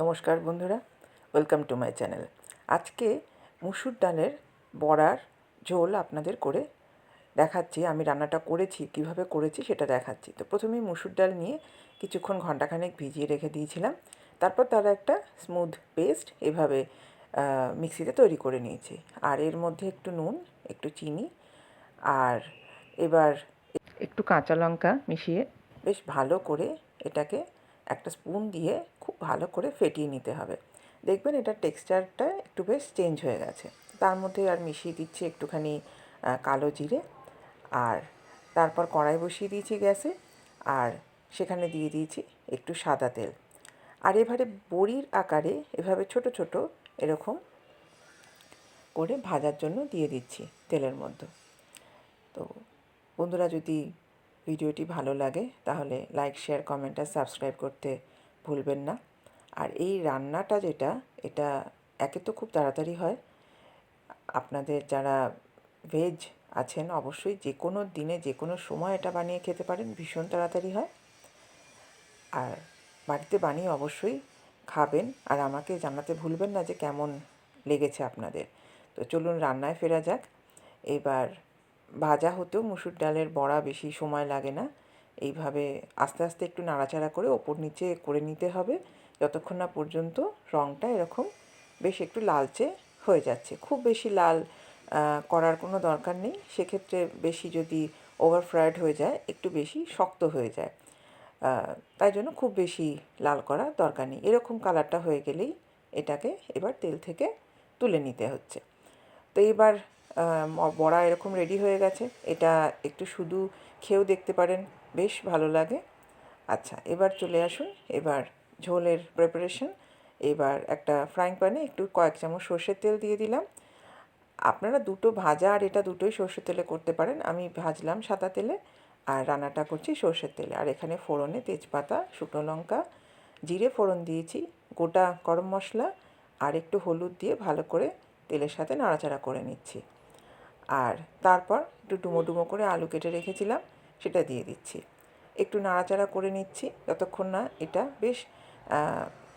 নমস্কার বন্ধুরা welcome to my channel আজকে মুসুর ডালের বড়ার ঝোল আপনাদের করে দেখাচ্ছি আমি রান্নাটা করেছি কীভাবে করেছি সেটা দেখাচ্ছি। তো প্রথমেই মুসুর ডাল নিয়ে কিছুক্ষণ ঘন্টাখানেক ভিজিয়ে রেখে দিয়েছিলাম তারপর তারা একটা স্মুথ পেস্ট এভাবে মিক্সিতে তৈরি করে নিয়েছি। আর এর মধ্যে একটু নুন একটু চিনি আর এবার একটু কাঁচা লঙ্কা মিশিয়ে বেশ ভালো করে এটাকে একটা স্পুন দিয়ে খুব ভালো করে ফেটিয়ে নিতে হবে। দেখবেন এটার টেক্সচারটা একটু বেশ চেঞ্জ হয়ে গেছে। তার মধ্যে আর মিশিয়ে দিচ্ছি একটুখানি কালো জিরে আর তারপর কড়াই বসিয়ে দিয়েছি গ্যাসে আর সেখানে দিয়ে দিয়েছি একটু সাদা তেল। আর এবারে বড়ির আকারে এভাবে ছোট ছোট এরকম করে ভাজার জন্য দিয়ে দিচ্ছি তেলের মধ্যে। তো বন্ধুরা যদি ভিডিওটি ভালো লাগে তাহলে লাইক, শেয়ার, কমেন্ট আর সাবস্ক্রাইব করতে ভুলবেন না। আর এই রান্নাটা যেটা, এটা একে তো খুব তাড়াতাড়ি হয়। আপনাদের যারা ভেজ আছেন, অবশ্যই যে কোনো দিনে যে কোনো সময় এটা বানিয়ে খেতে পারেন, ভীষণ তাড়াতাড়ি হয়। আর বাড়িতে বানিয়ে অবশ্যই খাবেন। আর আমাকে জানাতে ভুলবেন না যে কেমন লেগেছে আপনাদের। তো চলুন রান্নায় ফেরা যাক। এবার ভাজা হতেও মুসুর ডালের বড়া বেশি সময় লাগে না। এইভাবে আস্তে আস্তে একটু নাড়াচাড়া করে ওপর নিচে করে নিতে হবে। যতক্ষণ না পর্যন্ত রঙটা এরকম বেশ একটু লালচে হয়ে যাচ্ছে। খুব বেশি লাল করার কোনো দরকার নেই। সেক্ষেত্রে বেশি যদি ওভার ফ্রাইড হয়ে যায়, একটু বেশি শক্ত হয়ে যায়। তাই জন্য খুব বেশি লাল করার দরকার নেই। এরকম কালারটা হয়ে গেলেই এটাকে এবার তেল থেকে তুলে নিতে হচ্ছে। তো এবার বড়া এরকম রেডি হয়ে গেছে। এটা একটু শুধু খেয়েও দেখতে পারেন। বেশ ভালো লাগে। আচ্ছা এবার চলে আসুন, এবার ঝোলের প্রিপারেশন এবার একটা ফ্রাইং প্যানে একটু কয়েক চামচ সর্ষের তেল দিয়ে দিলাম। আপনারা দুটো ভাজা আর এটা দুটোই সর্ষের তেলে করতে পারেন। আমি ভাজলাম সাদা তেলে আর রান্নাটা করছি সর্ষের তেলে। আর এখানে ফোড়নে তেজপাতা, শুকনো লঙ্কা, জিরে ফোড়ন দিয়েছি, গোটা গরম মশলা আর একটু হলুদ দিয়ে ভালো করে তেলের সাথে নাড়াচাড়া করে নিচ্ছি। আর তারপর একটু ডুমো ডুমো করে আলু কেটে রেখেছিলাম, সেটা দিয়ে দিচ্ছি। একটু নাড়াচাড়া করে নিচ্ছি, যতক্ষণ না এটা বেশ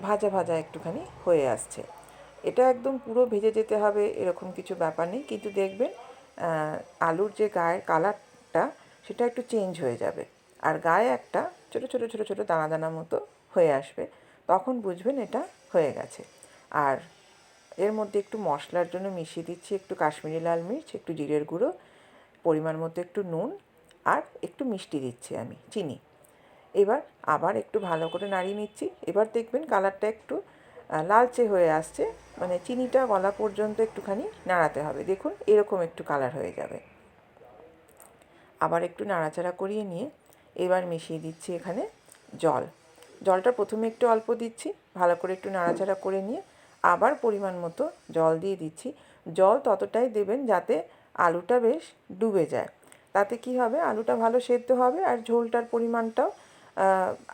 ভাজা ভাজা একটুখানি হয়ে আসছে। এটা একদম পুরো ভেজে যেতে হবে, এরকম কিছু ব্যাপার নেই, কিন্তু দেখবেন আলুর যে গায়ের কালারটা, সেটা একটু চেঞ্জ হয়ে যাবে। আর গায়ে একটা ছোটো ছোটো ছোটো ছোটো দানা দানা মতো হয়ে আসবে, তখন বুঝবেন এটা হয়ে গেছে। আর এর মধ্যে একটু মশলার জন্য মিশিয়ে দিচ্ছি, একটু কাশ্মীরি লাল মির্চ, একটু জিরের গুঁড়ো পরিমাণ মতো একটু নুন আর একটু মিষ্টি দিচ্ছি আমি, চিনি। এবার আবার একটু ভালো করে নাড়িয়ে নিচ্ছি। এবার দেখবেন কালারটা একটু লালচে হয়ে আসছে। মানে চিনিটা গলা পর্যন্ত একটুখানি নাড়াতে হবে। দেখুন, এরকম একটু কালার হয়ে যাবে। আবার একটু নাড়াচাড়া করিয়ে নিয়ে এবার মিশিয়ে দিচ্ছি এখানে জল। জলটা প্রথমে একটু অল্প দিচ্ছি, ভালো করে একটু নাড়াচাড়া করে নিয়ে আবার পরিমাণ মতো জল দিয়ে দিচ্ছি। জল ততটাই দেবেন যাতে আলুটা বেশ ডুবে যায়। তাতে কি হবে? আলুটা ভালো সেদ্ধ হবে আর ঝোলটার পরিমাণটাও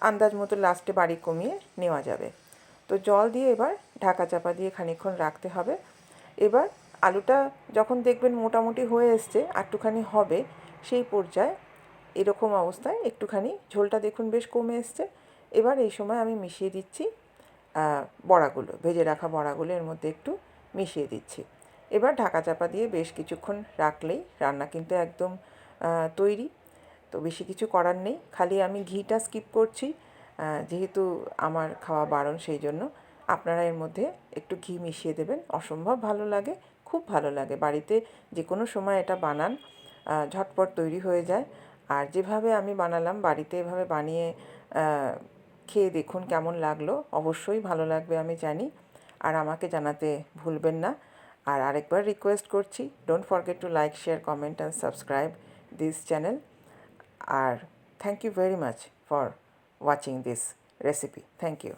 আন্দাজ মতো লাস্টে বাড়ি কমিয়ে নেওয়া যাবে। তো জল দিয়ে এবার ঢাকা চাপা দিয়ে খানিক্ষণ রাখতে হবে। এবার আলুটা যখন দেখবেন মোটামুটি হয়ে এসছে, একটুখানি হবে, সেই পর্যায়ে এরকম অবস্থায় একটুখানি ঝোলটা দেখুন বেশ কমে এসছে। এবার এই সময় আমি মিশিয়ে দিচ্ছি বড়াগুলো, ভেজে রাখা বড়াগুলো এর মধ্যে একটু মিশিয়ে দিচ্ছি। এবার ঢাকা চাপা দিয়ে বেশ কিছুক্ষণ রাখলেই রান্না কিন্তু একদম তৈরি। তো বেশি কিছু করার নেই। খালি আমি ঘিটা স্কিপ করছি যেহেতু আমার খাওয়া বারণ সেই জন্য। আপনারা এর মধ্যে একটু ঘি মিশিয়ে দেবেন। অসম্ভব ভালো লাগে, খুব ভালো লাগে। বাড়িতে যে কোনো সময় এটা বানান ঝটপট তৈরি হয়ে যায়। আর যেভাবে আমি বানালাম, বাড়িতে এভাবে বানিয়ে খেয়ে দেখুন কেমন লাগল। অবশ্যই ভালো লাগবে আমি জানি। আর আমাকে জানাতে ভুলবেন না। আর আরেকবার রিকোয়েস্ট করছি don't forget to like share comment and subscribe this channel R thank you very much for watching this recipe thank you